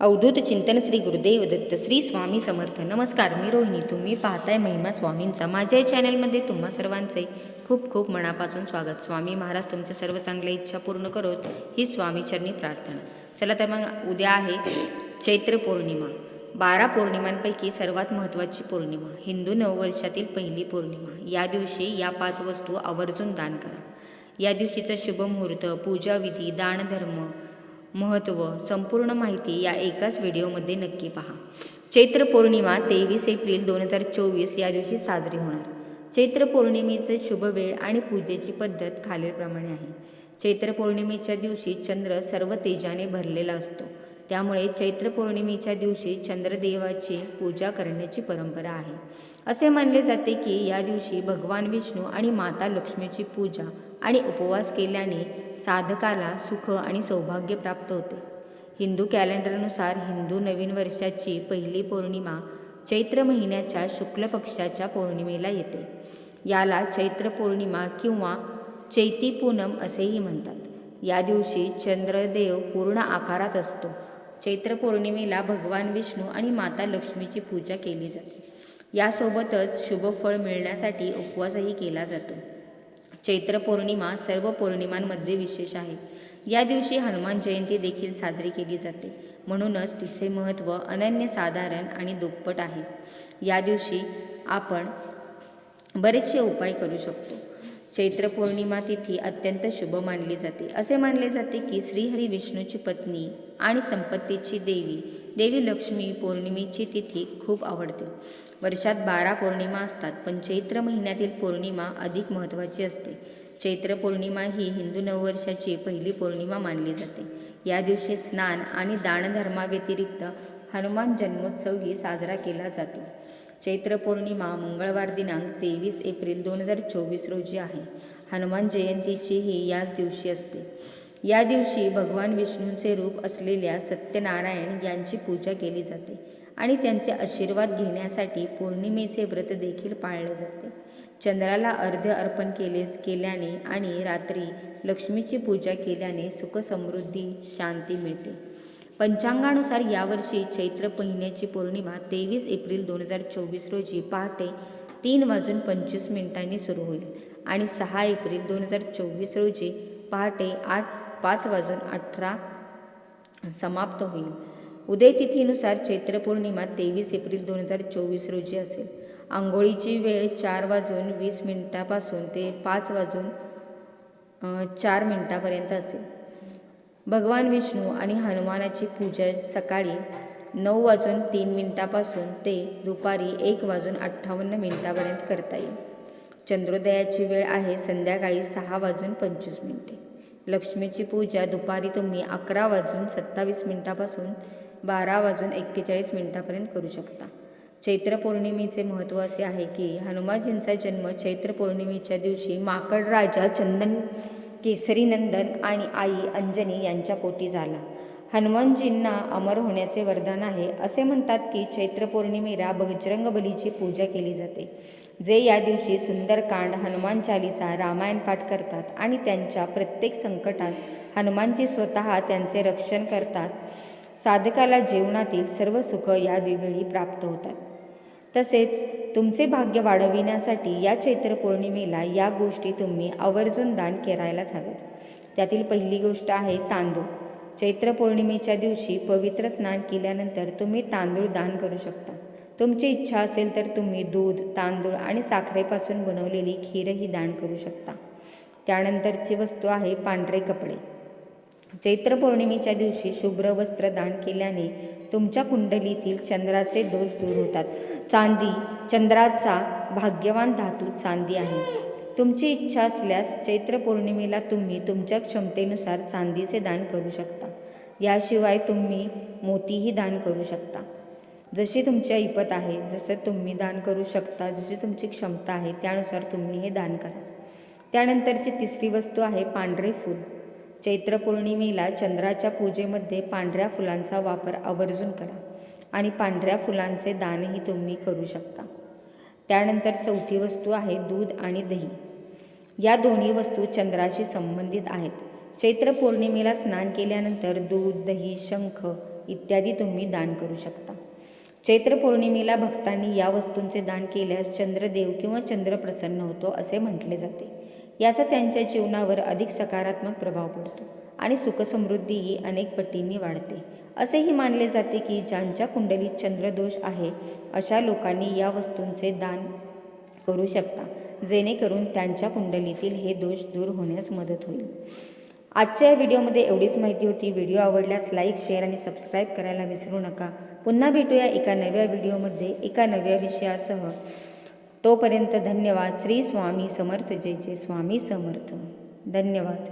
अवधूत चिंतन श्री गुरुदेव दत्त श्री स्वामी समर्थ. नमस्कार मी रोहिणी. तुम्ही पाहताय महिमा स्वामींचा माझ्या या चॅनलमध्ये तुम्हा सर्वांचे खूप खूप मनापासून स्वागत. स्वामी महाराज तुमच्या सर्व चांगल्या इच्छा पूर्ण करोत. ही स्वामीचरणी प्रार्थना. चला तर मग उद्या आहे चैत्र पौर्णिमा. बारा पौर्णिमांपैकी सर्वात महत्त्वाची पौर्णिमा. हिंदू नववर्षातील पहिली पौर्णिमा. या दिवशी या पाच वस्तू आवर्जून दान करा. या दिवशीचा शुभ मुहूर्त पूजाविधी दानधर्म महत्त्व संपूर्ण माहिती या एकाच व्हिडिओमध्ये नक्की पहा. चैत्र पौर्णिमा तेवीस एप्रिल दोन हजार चोवीस या दिवशी साजरी होणार. चैत्र पौर्णिमेचे शुभ वेळ आणि पूजेची पद्धत खालीलप्रमाणे आहे. चैत्र पौर्णिमेच्या दिवशी चंद्र सर्व तेजाने भरलेला असतो. त्यामुळे चैत्र पौर्णिमेच्या दिवशी चंद्रदेवाची पूजा करण्याची परंपरा आहे. असे मानले जाते की या दिवशी भगवान विष्णू आणि माता लक्ष्मीची पूजा आणि उपवास केल्याने साधकाला सुख आणि सौभाग्य प्राप्त होते. हिंदू कॅलेंडरनुसार हिंदू नवीन वर्षाची पहिली पौर्णिमा चैत्र महिन्याच्या शुक्ल पक्षाच्या पौर्णिमेला येते. याला चैत्र पौर्णिमा किंवा चैती पूनम असेही म्हणतात. या दिवशी चंद्रदेव पूर्ण आकारात असतो. चैत्र पौर्णिमेला भगवान विष्णू आणि माता लक्ष्मीची पूजा केली जाते. यासोबतच शुभफळ मिळण्यासाठी उपवासही केला जातो. चैत्र पौर्णिमा सर्व पौर्णिमांमध्ये विशेष आहे. या दिवशी हनुमान जयंती देखील साजरी केली जाते. म्हणूनच तिचे महत्त्व अनन्यसाधारण आणि दुप्पट आहे. या दिवशी आपण बरेचसे उपाय करू शकतो. चैत्र पौर्णिमा तिथी अत्यंत शुभ मानली जाते. असे मानले जाते की श्रीहरी विष्णूची पत्नी आणि संपत्तीची देवी देवी लक्ष्मी पौर्णिमेची तिथी खूप आवडते. वर्षात बारा पौर्णिमा असतात पण चैत्र महिन्यातील पौर्णिमा अधिक महत्त्वाची असते. चैत्र पौर्णिमा ही हिंदू नववर्षाची पहिली पौर्णिमा मानली जाते. या दिवशी स्नान आणि दानधर्माव्यतिरिक्त हनुमान जन्मोत्सवही साजरा केला जातो. चैत्र पौर्णिमा मंगळवार दिनांक तेवीस एप्रिल दोन हजार चोवीस रोजी आहे. हनुमान जयंतीचीही याच दिवशी असते. या दिवशी भगवान विष्णूंचे रूप असलेल्या सत्यनारायण यांची पूजा केली जाते. आणि त्यांचे आशीर्वाद घेण्यासाठी पौर्णिमेचे व्रत देखील पाळले जाते. चंद्राला अर्ध्य अर्पण केले केल्याने आणि रात्री लक्ष्मीची पूजा केल्याने सुखसमृद्धी शांती मिळते. पंचांगानुसार यावर्षी चैत्र महिन्याची पौर्णिमा तेवीस एप्रिल दोन हजार चोवीस रोजी पहाटे तीन वाजून पंचवीस मिनिटांनी सुरू होईल आणि सहा एप्रिल दोन हजार चोवीस रोजी पहाटे आठ पाच वाजून अठरा समाप्त होईल. उदयतिथीनुसार चैत्र पौर्णिमा तेवीस एप्रिल दोन हजार चोवीस रोजी असेल. आंघोळीची वेळ चार वाजून वीस मिनिटापासून ते पाच वाजून चार मिनिटापर्यंत असेल. भगवान विष्णू आणि हनुमानाची पूजा सकाळी नऊ वाजून तीन मिनिटापासून ते दुपारी एक वाजून अठ्ठावन्न मिनिटापर्यंत करता येईल. चंद्रोदयाची वेळ आहे संध्याकाळी सहा वाजून पंचवीस मिनिटे. लक्ष्मीची पूजा दुपारी तुम्ही अकरा वाजून सत्तावीस मिनिटापासून बारा वाजून एक्केचाळीस मिनिटापर्यंत करू शकता. चैत्र पौर्णिमेचे महत्त्व असे आहे की हनुमानजींचा जन्म चैत्र पौर्णिमेच्या दिवशी माकड राजा चंदन केसरी नंदन आणि आई अंजनी यांच्या पोटी झाला. हनुमानजींना अमर होण्याचे वरदान आहे असे म्हणतात की चैत्र पौर्णिमेला बजरंग बलीची पूजा केली जाते जे या दिवशी सुंदरकांड हनुमान चालिसा रामायण पाठ करतात आणि त्यांच्या प्रत्येक संकटात हनुमानजी स्वतः त्यांचे रक्षण करतात. साधकाला जीवनातील सर्व सुख या दिवेळी प्राप्त होतात. तसेच तुमचे भाग्य वाढविण्यासाठी या चैत्र पौर्णिमेला या गोष्टी तुम्ही आवर्जून दान करायलाच हव्यात त्यातील पहिली गोष्ट आहे तांदूळ. चैत्र पौर्णिमेच्या दिवशी पवित्र स्नान केल्यानंतर तुम्ही तांदूळ दान करू शकता. तुमची इच्छा असेल तर तुम्ही दूध तांदूळ आणि साखरेपासून बनवलेली खीरही दान करू शकता. त्यानंतरची वस्तू आहे पांढरे कपडे. चैत्र पौर्णिमेच्या दिवशी शुभ्र वस्त्र दान केल्याने तुमच्या कुंडलीतील चंद्राचे दोष दूर होतात. चांदी चंद्राचा भाग्यवान धातू चांदी आहे. तुमची इच्छा असल्यास चैत्र पौर्णिमेला तुम्ही तुमच्या क्षमतेनुसार चांदीचे दान करू शकता. याशिवाय तुम्ही मोतीही दान करू शकता. जशी तुमची ऐपत आहे जसं तुम्ही दान करू शकता जशी तुमची क्षमता आहे त्यानुसार तुम्ही हे दान करा. त्यानंतरची तिसरी वस्तू आहे पांढरे फूल. चैत्र पौर्णिमेला चंद्राच्या पूजेमध्ये पांढऱ्या फुलांचा वापर आवर्जून करा आणि पांढऱ्या फुलांचे दानही तुम्ही करू शकता. त्यानंतर चौथी वस्तू आहे दूध आणि दही. या दोन्ही वस्तू चंद्राशी संबंधित आहेत. चैत्र पौर्णिमेला स्नान केल्यानंतर दूध दही शंख इत्यादी तुम्ही दान करू शकता. चैत्र पौर्णिमेला भक्तांनी या वस्तूंचे दान केल्यास चंद्रदेव किंवा चंद्र प्रसन्न होतो असे म्हटले जाते. याचा त्यांच्या जीवनावर अधिक सकारात्मक प्रभाव पडतो आणि सुखसमृद्धीही अनेक पटींनी वाढते. असेही मानले जाते की ज्यांच्या कुंडलीत चंद्रदोष आहे अशा लोकांनी या वस्तूंचे दान करू शकता जेणेकरून त्यांच्या कुंडलीतील हे दोष दूर होण्यास मदत होईल. आजच्या या व्हिडिओमध्ये एवढीच माहिती होती. व्हिडिओ आवडल्यास लाईक शेअर आणि सबस्क्राईब करायला विसरू नका. पुन्हा भेटूया एका नव्या व्हिडिओमध्ये एका नव्या विषयासह. तोपर्यंत धन्यवाद. श्री स्वामी समर्थ जय जय स्वामी समर्थ. धन्यवाद.